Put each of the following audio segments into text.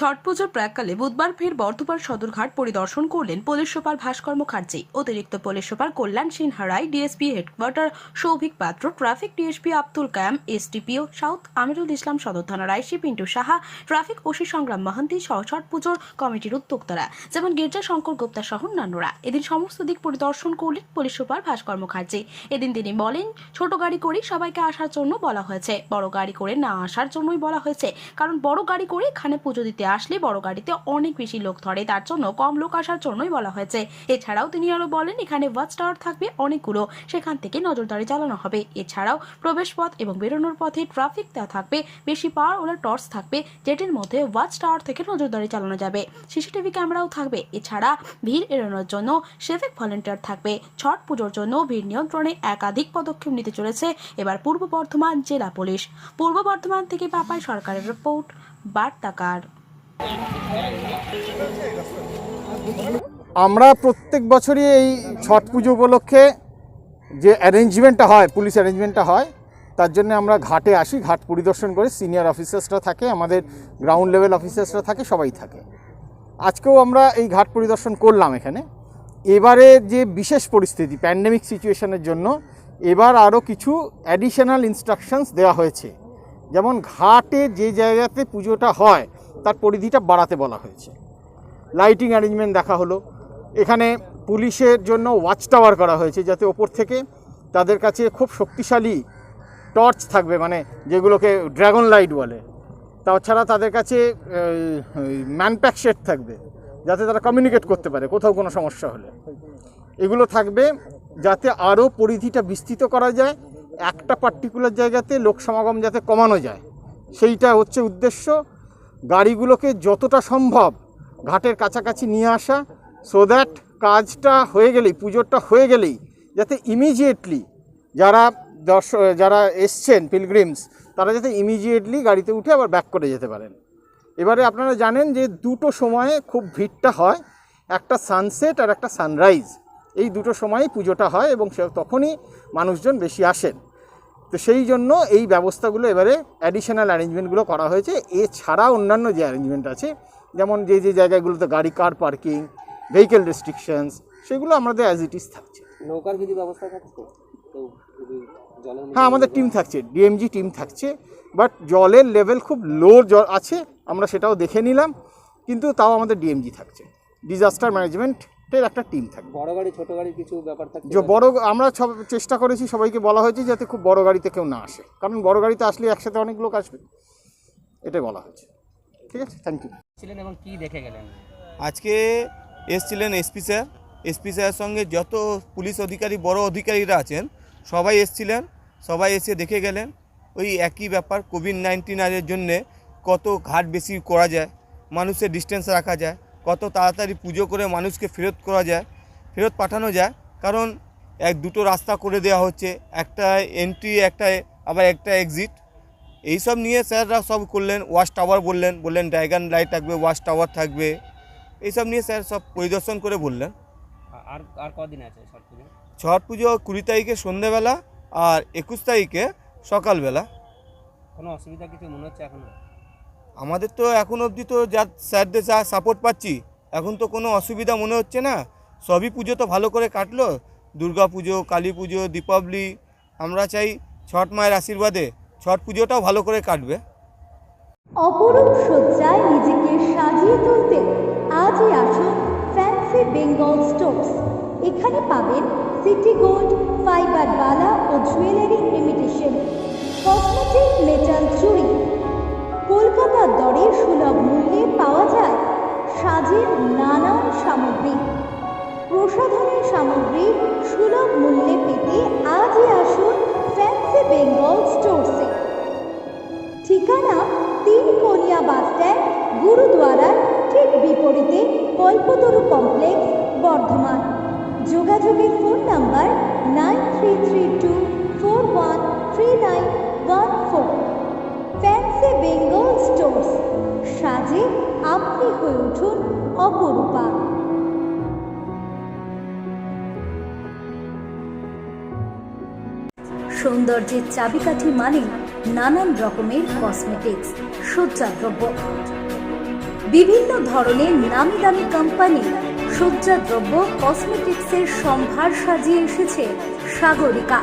Chhath পুজোর প্রাককালে বুধবার ফের বর্ধমান সদরঘাট পরিদর্শন করলেন পুলিশ সুপার ভাস্কর মুখার্জি অতিরিক্ত police super Kalyan Sinha Roy DSP headquarter Souvik Patra, traffic DSP Abdul Kayam, SDPO south Amirul Islam সদর থানার IC Pintu Saha, traffic OC Sangram Mohanty সহ ছট পুজোর কমিটির উদ্যোক্তারা, যেমন গির্জা শঙ্কর গুপ্তা সহ অন্যান্যরা। এদিন সমস্ত দিক পরিদর্শন করলেন পুলিশ সুপার ভাস্কর মুখার্জি এদিন তিনি বলেন, ছোট গাড়ি করে সবাইকে আসার জন্য বলা হয়েছে। বড় গাড়ি করে না আসার জন্যই বলা হয়েছে। কারণ বড় গাড়ি করে এখানে পুজো দিতে আসলে বড় গাড়িতে অনেক বেশি লোক ধরে, তার জন্য কম লোক আসার জন্যই বলা হয়েছে। এছাড়াও তিনি আরও বলেন, এখানে ওয়াচ টাওয়ার থাকবে অনেকগুলো, সেখান থেকে নজরদারি চালানো হবে। এছাড়াও প্রবেশ পথ এবং বেরোনোর পথে ট্রাফিক দেওয়া থাকবে, বেশি পাওয়ার ওলা টর্চ থাকবে, যেটির মধ্যে ওয়াচ টাওয়ার থেকে নজরদারি চালানো যাবে। সিসিটিভি ক্যামেরাও থাকবে। এছাড়া ভিড় এড়ানোর জন্য সেভিক ভলেন্টিয়ার থাকবে। ছট পুজোর জন্য ভিড় নিয়ন্ত্রণে একাধিক পদক্ষেপ নিতে চলেছে। এবার পূর্ব বর্ধমান জেলা পুলিশ। পূর্ব বর্ধমান থেকে পাপাই সরকারের রিপোর্ট বার্তাকার। আমরা প্রত্যেক বছরই এই ছট পুজো উপলক্ষে যে অ্যারেঞ্জমেন্টটা হয়, পুলিশ অ্যারেঞ্জমেন্টটা হয়, তার জন্য আমরা ঘাটে আসি, ঘাট পরিদর্শন করে। সিনিয়র অফিসার্সরা থাকে, আমাদের গ্রাউন্ড লেভেল অফিসার্সরা থাকে, সবাই থাকে। আজকেও আমরা এই ঘাট পরিদর্শন করলাম এখানে। এবারে যে বিশেষ পরিস্থিতি প্যান্ডেমিক সিচুয়েশনের জন্য এবার আরও কিছু অ্যাডিশনাল ইনস্ট্রাকশনস দেওয়া হয়েছে। যেমন ঘাটে যে জায়গাতে পুজোটা হয় তার পরিধিটা বাড়াতে বলা হয়েছে। লাইটিং অ্যারেঞ্জমেন্ট দেখা হলো। এখানে পুলিশের জন্য ওয়াচ টাওয়ার করা হয়েছে যাতে ওপর থেকে তাদের কাছে খুব শক্তিশালী টর্চ থাকবে মানে যেগুলোকে ড্রাগন লাইট বলে। তাছাড়া তাদের কাছে ম্যানপ্যাক সেট থাকবে, যাতে তারা কমিউনিকেট করতে পারে, কোথাও কোনো সমস্যা হলে। এগুলো থাকবে যাতে আরও পরিধিটা বিস্তৃত করা যায়, একটা পার্টিকুলার জায়গাতে লোক সমাগম যাতে কমানো যায়। সেইটা হচ্ছে উদ্দেশ্য। গাড়িগুলোকে যতটা সম্ভব ঘাটের কাছাকাছি নিয়ে আসা সো দ্যাট কাজটা হয়ে গেলেই, পুজোটা হয়ে গেলেই, যাতে ইমিডিয়েটলি যারা দর্শক যারা এসছেন পিলগ্রিমস তারা যাতে ইমিডিয়েটলি গাড়িতে উঠে আবার ব্যাক করে যেতে পারেন। এবারে আপনারা জানেন যে দুটো সময়ে খুব ভিড়টা হয়, একটা সানসেট আর একটা সানরাইজ এই দুটো সময়ে পুজোটা হয় এবং সে, তখনই মানুষজন বেশি আসেন। তো সেই জন্য এই ব্যবস্থাগুলো এবারে অ্যাডিশনাল অ্যারেঞ্জমেন্টগুলো করা হয়েছে। এছাড়া অন্যান্য যে অ্যারেঞ্জমেন্ট আছে যেমন যে যে জায়গাগুলোতে গাড়ি কার পার্কিং ভেহিকেল রেস্ট্রিকশনস সেগুলো আমাদের অ্যাজ ইট ইজ থাকছে। নৌকার কিছু ব্যবস্থা থাকছে? হ্যাঁ আমাদের টিম থাকছে ডিএমজি টিম থাকছে বাট জলের লেভেল খুব লো জল আছে আমরা সেটাও দেখে নিলাম কিন্তু তাও আমাদের ডিএমজি থাকছে। ডিজাস্টার ম্যানেজমেন্টের একটা টিম থাকবে বড় গাড়ি ছোট গাড়ির কিছু ব্যাপার থাকছে যে বড় আমরা সব চেষ্টা করেছি সবাইকে বলা হয়েছে যাতে খুব বড় গাড়িতে কেউ না আসে। কারণ বড় গাড়িতে আসলে একসাথে অনেক লোক আসবে। এটাই বলা হয়েছে। ঠিক আছে? থ্যাংক ইউ ছিলেন এবং কি দেখে গেলেন? আজকে এসছিলেন এসপি স্যার। এসপি স্যারের সঙ্গে যত পুলিশ অধিকারী বড় অধিকারীরা আছেন সবাই এসছিলেন সবাই এসে দেখে গেলেন। ওই একই ব্যাপার কোভিড নাইন্টিনের জন্যে কত ঘাট বেশি করা যায় মানুষের ডিস্টেন্স রাখা যায়। কত তাড়াতাড়ি পুজো করে মানুষকে ফেরত করা যায় ফেরত পাঠানো যায়। কারণ এক দুটো রাস্তা করে দেওয়া হচ্ছে একটা এন্ট্রি একটা আবার একটা এক্সিট এইসব নিয়ে স্যাররা সব করলেন ওয়াচ টাওয়ার বললেন বললেন ড্রাইগান লাইট থাকবে ওয়াচ টাওয়ার থাকবে। এইসব নিয়ে স্যার সব পরিদর্শন করে বললেন। আর আর কদিন আছে ছট পুজো? ছট পুজো কুড়ি তারিখে সন্ধেবেলা আর একুশ তারিখে সকালবেলা। কোনো অসুবিধা কিছু মনে হচ্ছে এখনও? আমাদের তো এখন অবধি তো যা স্যারদের যা সাপোর্ট পাচ্ছি, এখন তো কোনো অসুবিধা মনে হচ্ছে না। সবই পুজো তো ভালো করে কাটলো। দুর্গা পুজো, কালী পুজো, দীপাবলি, আমরা চাই ছট মায়ের আশীর্বাদে ছট পুজোটাও ভালো করে কাটবে। অপরূপ সজ্জায় নিজেকে সাজিয়ে তুলতে আজই আসুন ফ্যান্সি বেঙ্গল স্টোর্স এখানে পাবেন সিটি গোল্ড ফাইবার বালা ও জুয়েলারি ইমিটেশন কসমেটিক মেটাল চুড়ি কলকাতার দরে সুলভ মূল্যে পাওয়া যায় সাজের নানান সামগ্রী। প্রসাধনের সামগ্রী সুলভ মূল্যে পেতে আজই আসুন ফ্যান্সি বেঙ্গল স্টোরসে ঠিকানা তিন কোনিয়া বাস স্ট্যান্ড, গুরুদুয়ারার ঠিক বিপরীতে কল্পতরু কমপ্লেক্স, বর্ধমান। যোগাযোগের phone number nine three three two four one three nine one four. Bengal সাজে আপনি হয়ে উঠুন অপরূপা। সৌন্দর্যের চাবিকাঠি মানে নানান রকমের কসমেটিক্স সজ্জাদ্রব্য বিভিন্ন ধরনের নামি দামি কোম্পানি সজ্জাদ্রব্য কসমেটিক্সের সম্ভার সাজিয়ে এসেছে সাগরিকা।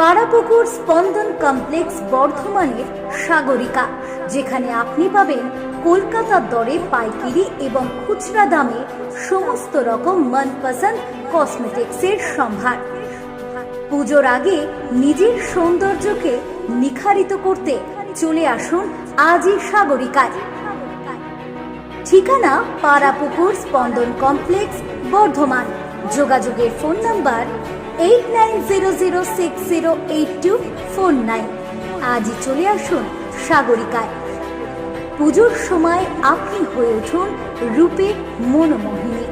পাড়াপুকুর স্পন্দন কমপ্লেক্স বর্ধমানের সাগরিকা, যেখানে আপনি পাবেন কলকাতার দরে পাইকারি এবং খুচরা দামে সমস্ত রকম মনপসন্দ কসমেটিক্সের সম্ভার। পুজোর আগে নিজের সৌন্দর্যকে নিখারিত করতে চলে আসুন আজই সাগরিকায়। ঠিকানা পাড়াপুকুর স্পন্দন কমপ্লেক্স বর্ধমান। যোগাযোগের phone number eight nine zero zero six zero four nine আজই চলে আসুন সাগরিকায়। পুজোর সময় আপনি হয়ে উঠুন রূপে মনোমোহিনী।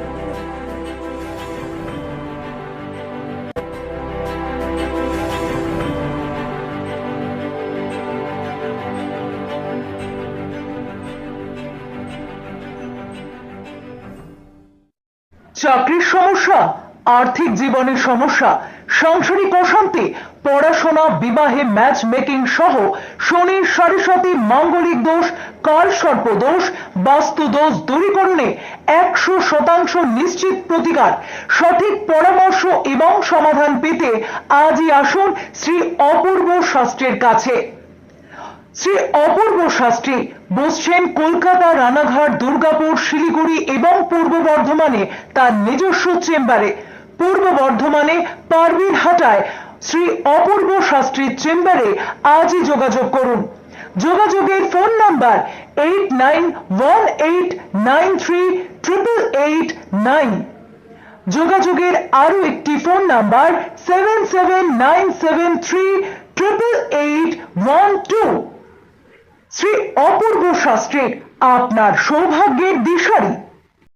চাকরির সমস্যা? আর্থিক জীবনের সমস্যা সাংসারিক অশান্তি পড়াশোনা, বিবাহে ম্যাচ মেকিং সহ শনির সারিসাতি মাঙ্গলিক দোষ, কাল সর্প দোষ, বাস্তু দোষ দূরীকরণে একশো শতাংশ নিশ্চিত প্রতিকার। সঠিক পরামর্শ এবং সমাধান পেতে আজই আসুন শ্রী অপূর্ব শাস্ত্রের কাছে। শ্রী অপূর্ব শাস্ত্রী বসছেন কলকাতা, রানাঘাট, দুর্গাপুর, শিলিগুড়ি এবং পূর্ব বর্ধমানে তার নিজস্ব চেম্বারে। পূর্ব বর্ধমানে পারবির হাটায় শ্রী অপূর্ব শাস্ত্রীর চেম্বারে আজই যোগাযোগ করুন। যোগাযোগের phone number eight nine one eight nine three triple eight nine যোগাযোগের আরও একটি phone number seven seven nine seven three triple eight one two Shri Apurba শাস্ত্রীর আপনার সৌভাগ্যের দিশারি।